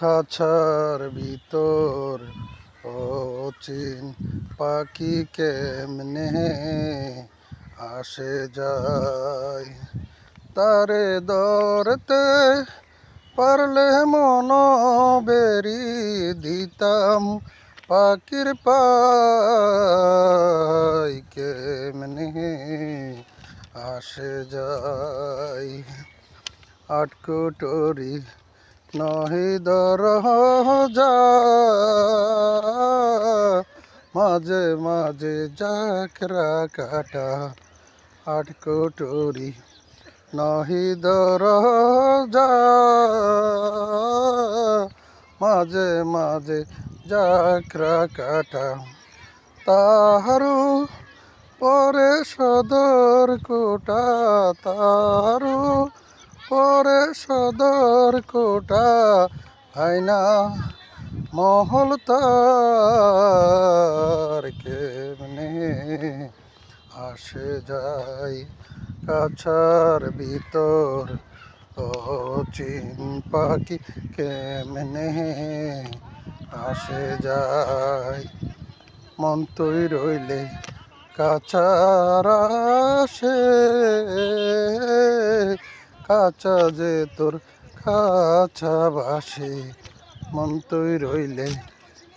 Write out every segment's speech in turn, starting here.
খাঁচার ভিতর, ও চিন পাখি কেমনে আসে যায়? তারে ধরতে পারলে মন বেরি দিতাম পাখির পাই কেমনে আসে যায়? আটকুটরি নহি দর যা মাঝে মাঝে জাকরা কাটা আটকুটরি নহি দর যা মাঝে মাঝে জাকরা কাটা। তাহারু পরে সদর কোটা তারু পরে সদর কোটা আয়না মহল তার কেমনে আসে যায় কাছার ভিতর? ও চিন পাখি কেমনে আসে যায়? মন তুই রইলে কাছার আসে কাঁচা যে তোর কাছা বাসে মন তুই রইলে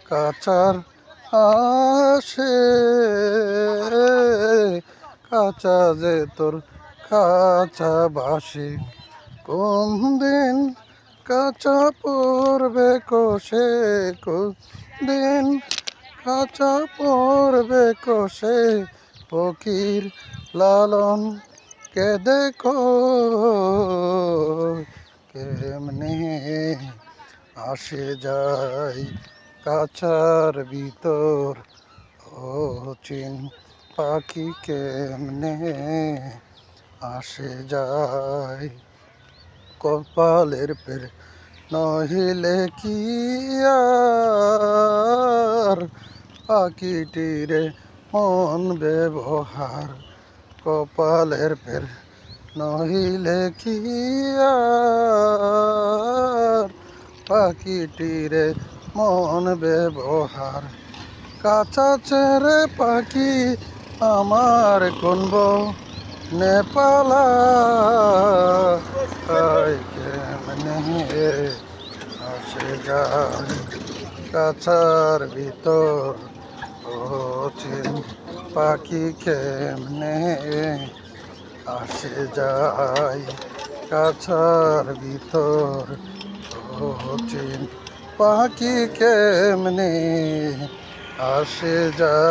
কাচার আসে কাঁচা যে তোর কাছা বাসে কোন দিন কাঁচা পড়বে কোষে দিন কাঁচা পড়বে কোষে। ফকির লালন কে দেখো কেমনে আসে যায় কাছার ভিতর ও চিন পাখি কেমনে আসে যায় কপালের পের নহিলে কি আর পাখিটিরে মন ব্যবহার কপালের ফের নহিলে কি পাখিটিরে মন ব্যবহার কাঁচা চেরে পাখি, আমার কোনব নেপালা? কেমনে আসে কাছার ভিতর ও চিন। পাখি কেমনে আসে যায়? কাছার ভিতর পাখি কেমনে আসে যায়?